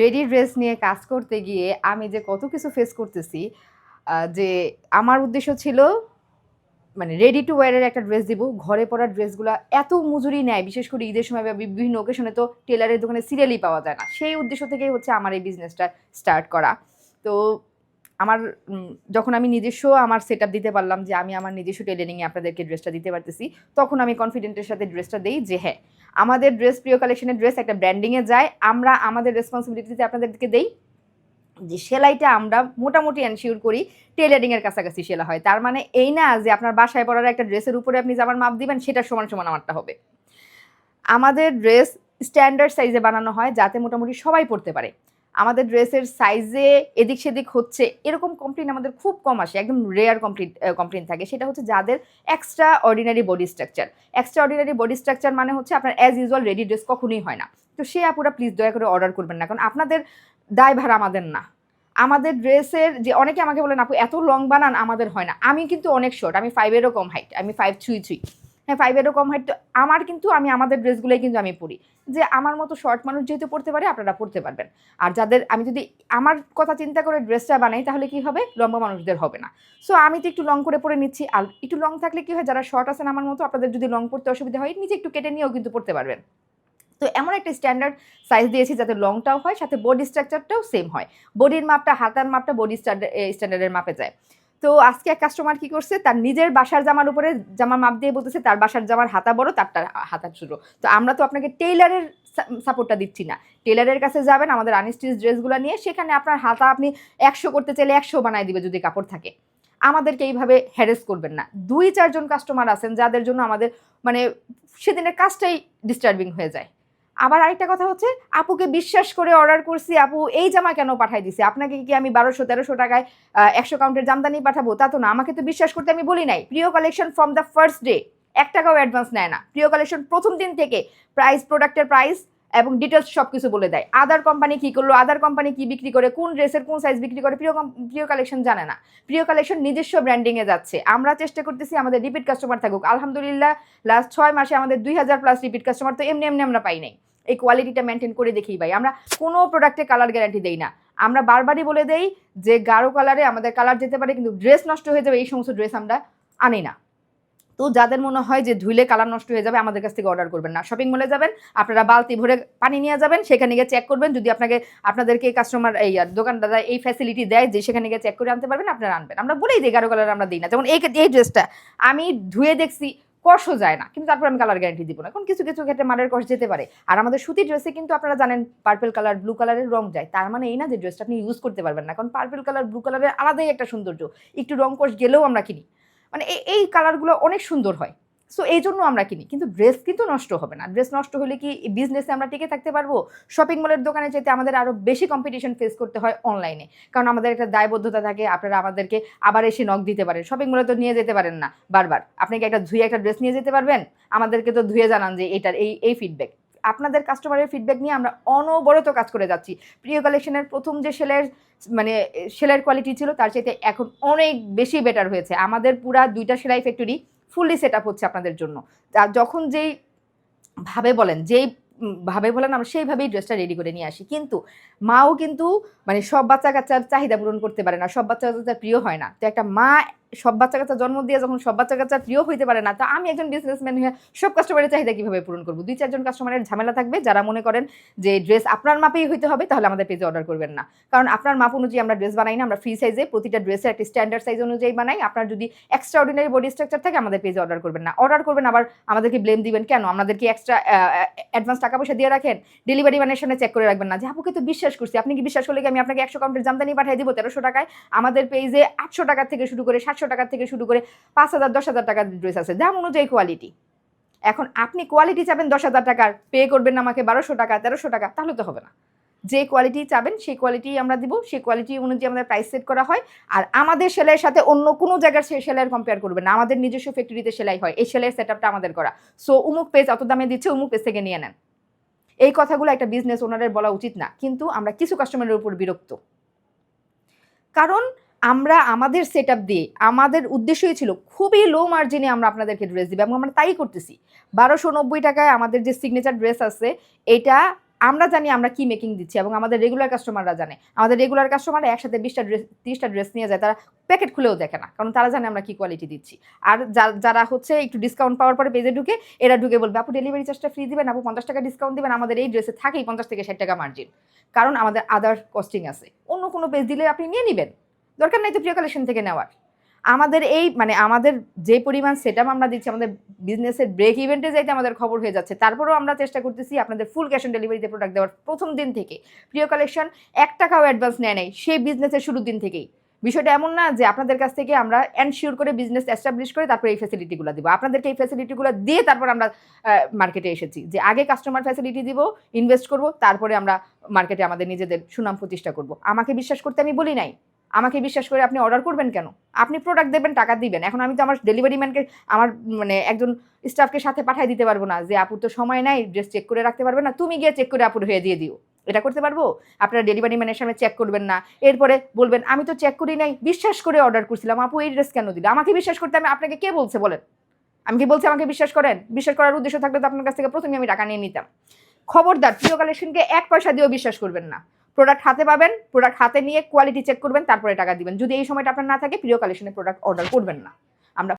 Ready dress নিয়ে কাজ করতে গিয়ে আমি যে কত কিছু ফেস করতেছি যে আমার উদ্দেশ্য ছিল মানে রেডি টু ওয়ারের একটা ড্রেস দিব, ঘরে পরার ড্রেসগুলো এত মজুরি নেয়, বিশেষ করে ঈদের সময় বা বিভিন্ন ওকেশনে তো টেলারের দোকানে সিরিয়ালই পাওয়া যায় না। সেই উদ্দেশ্য থেকেই হচ্ছে আমার এই বিজনেসটা স্টার্ট করা। তো আমার যখন আমি নিজস্ব আমার সেট দিতে পারলাম যে আমি আমার নিজস্ব টেলারিংয়ে আপনাদেরকে ড্রেসটা দিতে পারতেছি, তখন আমি কনফিডেন্টের সাথে ড্রেসটা দিই যে হ্যাঁ আমাদের ড্রেস প্রিয় কালেকশনের ড্রেস একটা ব্র্যান্ডিংয়ে যায়, আমরা আমাদের রেসপন্সিবিলিটিতে আপনাদেরকে দেই যে সেলাইটা আমরা মোটামুটি এনশিওর করি টেলারিংয়ের কাছাকাছি সেলা হয়। তার মানে এই না যে আপনার বাসায় পরার একটা ড্রেসের উপরে আপনি জামার মাপ দিবেন, সেটা সমান সমান আমারটা হবে। আমাদের ড্রেস স্ট্যান্ডার্ড সাইজে বানানো হয় যাতে মোটামুটি সবাই পড়তে পারে। আমাদের ড্রেসের সাইজে এদিক সেদিক হচ্ছে, এরকম কমপ্লেন আমাদের খুব কম আসে, একদম রেয়ার কমপ্লেন কমপ্লেন থাকে। সেটা হচ্ছে যাদের extraordinary body structure extraordinary body structure মানে হচ্ছে আপনার অ্যাজ ইউজুয়াল রেডি ড্রেস কখনোই হয় না। তো সে আপুরা প্লিজ দয়া করে অর্ডার করবেন না, কারণ আপনাদের দায়ভার আমাদের না। আমাদের ড্রেসের যে, অনেকে আমাকে বলেন, আপু, এত লং বানান আমাদের হয় না। আমি কিন্তু অনেক শর্ট আমি ফাইভেরও কম হাইট আমি ফাইভ ছুঁই ছুঁই হ্যাঁ ফাইভেরও কম হাইট তো আমার কিন্তু, আমি আমাদের ড্রেসগুলোই কিন্তু আমি পরি। যে আমার মতো শর্ট মানুষ যেহেতু পড়তে পারে, আপনারা পড়তে পারবেন। আর যাদের, আমি যদি আমার কথা চিন্তা করে ড্রেসটা বানাই, তাহলে কি হবে? লম্বা মানুষদের হবে না। সো আমি তো একটু লং করে পরে নিচ্ছি। আর একটু লং থাকলে কি হয়, যারা শর্ট আছেন আমার মতো, আপনাদের যদি লং পড়তে অসুবিধা হয়, নিজে একটু কেটে নিয়েও কিন্তু পড়তে পারবেন। তো এমন একটা স্ট্যান্ডার্ড সাইজ দিয়েছি, যাতে লংটাও হয়, সাথে বডি স্ট্রাকচারটাও সেম হয়। বডির মাপটা, হাতার মাপটা বডি স্ট্যান্ডার্ডের মাপে যায়। তো আজকে এক কাস্টমার কি করছে? তার নিজের বাসার জামার উপরে জামার মাপ দিয়ে বলতেছে, তার বাসার জামার হাতা বড়, তারটা হাতা ছোটো। তো আমরা তো আপনাকে টেইলারের সাপোর্টটা দিচ্ছি না। টেলারের কাছে যাবেন, আমাদের আনস্টিচ ড্রেসগুলো নিয়ে, সেখানে আপনার হাতা আপনি একশো করতে চাইলে একশো বানায় দিবে যদি কাপড় থাকে। আমাদেরকে এইভাবে হ্যারেস করবেন না। দুই চারজন কাস্টমার আছেন, যাদের জন্য আমাদের মানে সেদিনের কাজটাই ডিস্টার্বিং হয়ে যায়। আবার আরেকটা কথা হচ্ছে, আপুকে বিশ্বাস করে অর্ডার করছি, আপু এই জামা কেন পাঠাই দিছে? আপনাকে কি আমি বারোশো, তেরোশো টাকায় একশো কাউন্টের জামদানি পাঠাবো? তা তো না, আমাকে তো বিশ্বাস করতে আমি বলি নাই। প্রিয় collection from the first day এক টাকাও অ্যাডভান্স নেয় না। প্রিয় কালেকশন প্রথম দিন থেকে প্রাইস প্রোডাক্টের প্রাইস এবং ডিটেলস সব কিছু বলে দেয়। আদার কোম্পানি কী করল? আদার কোম্পানি কী বিক্রি করে? কোন ড্রেসের কোন সাইজ বিক্রি করে? প্রিয় প্রিয় কালেকশন জানে না। প্রিয় কালেকশন নিজস্ব ব্র্যান্ডিংয়ে যাচ্ছে। আমরা চেষ্টা করতেছি আমাদের রিপিট কাস্টমার থাকুক। আলহামদুলিল্লাহ লাস্ট ছয় মাসে আমাদের দুই হাজার প্লাস রিপিট কাস্টমার তো এমনি এমনি আমরা পাই নাই। এই কোয়ালিটিটা মেনটেন করে দেখি ভাই। আমরা কোনো প্রোডাক্টে কালার গ্যারান্টি দেই না। আমরা বারবারই বলে দেই যে গাঢ় কালারে আমাদের কালার যেতে পারে, কিন্তু ড্রেস নষ্ট হয়ে যাবে, এই সমস্ত ড্রেস আমরা আনি না। তো যাদের মনে হয় যে ধুইলে কালার নষ্ট হয়ে যাবে, আমাদের কাছ থেকে অর্ডার করবেন না। শপিং মলে যাবেন, আপনারা বালতি ভরে পানি নিয়ে যাবেন, সেখানে গিয়ে চেক করবেন। যদি আপনাকে, আপনাদেরকে কাস্টমার এই আর এই ফ্যাসিলিটি দেয় যে সেখানে গিয়ে চেক করে আনতে পারবেন, আপনারা আনবেন। আমরা বলেই দিই গাঢ় কালার আমরা দিই না। যেমন এই এই ড্রেসটা আমি ধুয়ে দেখছি, কষও যায় না। কিন্তু তারপর আমি কালার গ্যারান্টি দিব না। কারণ কিছু কিছু ক্ষেত্রে মারের কষ যেতে পারে। আর আমাদের সুতি ড্রেসে কিন্তু আপনারা জানেন পার্পল কালার ব্লু কালারের রং যায়। তার মানে এই না যে ড্রেসটা আপনি ইউজ করতে পারবেন না। কারণ পার্পল কালার ব্লু কালারের আলাদাই একটা সৌন্দর্য। একটু রং কষ গেলেও আমরা কিনি। মানে এই কালারগুলো অনেক সুন্দর হয়। সো এই জন্য আমরা কিনি। কিন্তু ড্রেস কিন্তু নষ্ট হবে না। ড্রেস নষ্ট হলে কি বিজনেসে আমরা টিকে থাকতে পারব? শপিং মলের দোকানে যেতে আমাদের আরও বেশি কম্পিটিশন ফেস করতে হয় অনলাইনে কারণ আমাদের একটা দায়বদ্ধতা থাকে, আপনারা আমাদেরকে আবার এসে নখ দিতে পারেন। শপিং মলে তো নিয়ে যেতে পারেন না। বারবার। আপনি কি একটা ধুয়ে একটা ড্রেস নিয়ে যেতে পারবেন? আমাদেরকে তো ধুয়ে জানান যে এটার এই এই ফিডব্যাক আপনাদের কাস্টমারের ফিডব্যাক নিয়ে আমরা অনবরত কাজ করে যাচ্ছি। প্রিয় কালেকশনের প্রথম যে সেলের মানে সেলের কোয়ালিটি ছিল, তার চাইতে এখন অনেক বেশি বেটার হয়েছে। আমাদের পুরা দুইটা সেলাই ফ্যাক্টরি ফুললি সেট আপ হচ্ছে আপনাদের জন্য। যখন যেই ভাবে বলেন, যেই ভাবে বলেন, আমরা সেইভাবেই ড্রেসটা রেডি করে নিয়ে আসি। কিন্তু মাও কিন্তু মানে সব বাচ্চা কাচ্চার চাহিদা পূরণ করতে পারে না, সব বাচ্চা কাচ্চার প্রিয় হয় না। তো একটা মা সব বাচ্চা কাচ্চা জন্ম দিয়ে যখন সব বাচ্চা কাচ্চার প্রিয় হইতে পারে না, তো আমি একজন বিজনেসম্যান হয়ে সব কাস্টমারের চাহিদা কীভাবে পূরণ করব? দুই চারজন কাস্টমারের ঝামেলা থাকবে, যারা মনে করেন যে ড্রেস আপনার মাপেই হইতে হবে, তাহলে আমাদের পেজে অর্ডার করবেন না। কারণ আপনার মাপ অনুযায়ী আমরা ড্রেস বানাই না, আমরা ফ্রি সাইজে প্রতিটা ড্রেসের একটা স্ট্যান্ডার্ড সাইজ অনুযায়ী বানাই। আপনার যদি এক্সট্রা অর্ডিনারি বডি স্ট্রাকচার থাকে, আমাদের পেজে অর্ডার করবেন না। অর্ডার করবেন, আবার আমাদেরকে ব্লেম দিবেন, কেন? আমাদেরকে এক্সট্রা অ্যাডভান্স টাকা পয়সা দিয়ে রাখেন? ডেলিভারি ম্যানের সামনে চেক করে রাখবেন না। যে আপুকে তো বিশ্বাস করছি, আপনি কি বিশ্বাস করলে কি আমি আপনাকে একশো কাউন্টের জামদানি পাঠিয়ে দিব তেরোশো টাকায়? আমাদের পেজে আটশো টাকা থেকে শুরু করে সাতশো টাকা থেকে শুরু করে পাঁচ হাজার, দশ হাজার টাকার ড্রেস আছে দাম অনুযায়ী কোয়ালিটি এখন আপনি কোয়ালিটি চাবেন দশ হাজার টাকার পে করবেন আমাকে বারোশো টাকা, তেরোশো টাকা, তাহলে তো হবে না। যে কোয়ালিটি চাবেন, সেই কোয়ালিটি আমরা দিব, সেই কোয়ালিটি অনুযায়ী আমাদের প্রাইস সেট করা হয়। আর আমাদের সেলাইয়ের সাথে অন্য কোনো জায়গার সেই সেলাইয়ের কম্পেয়ার করবেন না। আমাদের নিজস্ব ফ্যাক্টরিতে সেলাই হয়, এই সেলাইয়ের সেট আপটা আমাদের করা। সো উমুক পেজ অত দামে দিচ্ছে উমুক পেজ থেকে নিয়ে নেন। এই কথাগুলো একটা বিজনেস ওনারের বলা উচিত না, কিন্তু আমরা কিছু কাস্টমারের উপর বিরক্ত। কারণ আমরা আমাদের সেট দিয়ে আমাদের উদ্দেশ্যই ছিল খুবই লো মার্জিনে আমরা আপনাদেরকে ড্রেস দিব এবং আমরা তাই করতেছি। বারোশো নব্বই টাকায় আমাদের যে সিগনেচার ড্রেস আছে, এটা আমরা জানি আমরা কি মেকিং দিচ্ছি এবং আমাদের রেগুলার কাস্টমাররা জানে। আমাদের রেগুলার কাস্টমাররা একসাথে বিশটা ড্রেস তিরিশটা ড্রেস নিয়ে যায়, তারা প্যাকেট খুলেও দেখে না, কারণ তারা জানে আমরা কি কোয়ালিটি দিচ্ছি। আর যারা হচ্ছে একটু ডিসকাউন্ট পাওয়ার পরে পেজে ঢুকে, এরা ঢুকে বলবে, আপু ডেলিভারি চার্জটা ফ্রি দিবেন? আপু পঞ্চাশ টাকা ডিসকাউন্ট দিবেন? আমাদের এই ড্রেসে থাকেই পঞ্চাশ থেকে ষাট টাকা মার্জিন কারণ আমাদের আদার কস্টিং আছে। অন্য কোনো পেজ দিলে আপনি নিয়ে নেবেন। দরকার নেই তো প্রিয় কালেকশন থেকে নেওয়ার। আমাদের এই মানে আমাদের যে পরিমাণ সেটআপ আমরা দিচ্ছি, আমাদের বিজনেসের ব্রেক ইভেন্টে যাইতে আমাদের খবর হয়ে যাচ্ছে। তারপরেও আমরা চেষ্টা করতেছি আপনাদের ফুল ক্যাশ অন ডেলিভারিতে প্রোডাক্ট দেওয়ার প্রথম দিন থেকে। প্রিয় কালেকশন এক টাকাও অ্যাডভান্স নেয় নাই, সেই বিজনেসের শুরুর দিন থেকেই। বিষয়টা এমন না যে আপনাদের কাছ থেকে আমরা এনশিওর করে বিজনেস এস্টাবলিশ করে তারপরে এই ফ্যাসিলিটিগুলো দিব। আপনাদেরকে এই ফ্যাসিলিটিগুলো দিয়ে তারপর আমরা মার্কেটে এসেছি। যে আগে কাস্টমার ফ্যাসিলিটি দিব ইনভেস্ট করব, তারপরে আমরা মার্কেটে আমাদের নিজেদের সুনাম প্রতিষ্ঠা করব। আমাকে বিশ্বাস করতে আমি বলি নাই। আমাকে বিশ্বাস করে আপনি অর্ডার করবেন কেন? আপনি প্রোডাক্ট দেবেন, টাকা দিবেন। এখন আমি তো আমার ডেলিভারি ম্যানকে আমার মানে একজন স্টাফকে সাথে পাঠিয়ে দিতে পারব না যে আপুর তো সময় নাই ড্রেস চেক করে রাখতে পারবে না, তুমি গিয়ে চেক করে আপুর হয়ে দিয়ে দিও। এটা করতে পারব? আপনারা ডেলিভারি ম্যানের সামনে চেক করবেন না। এরপরে বলবেন, আমি তো চেক করি নাই, বিশ্বাস করে অর্ডার করছিলাম। আপু, এই ড্রেস কেন দিলে? আমাকে বিশ্বাস করতে আমি আপনাকে কে বলছে বলেন? আমি কি বলছি আমাকে বিশ্বাস করেন? বিশ্বাস করার উদ্দেশ্য থাকলে তো আপনার কাছ থেকে প্রথমে আমি টাকা নিয়ে নিতাম। খবরদার, প্রিয় কালেকশনকে এক পয়সা দিয়েও বিশ্বাস করবেন না। প্রোডাক্ট হাতে পাবেন প্রোডাক্ট হাতে নিয়ে কোয়ালিটি চেক করবেন, তারপরে টাকা দিবেন। যদি এই সময়টা আপনার না থাকে, প্রিয় কালেকশনের প্রোডাক্ট অর্ডার করবেন না।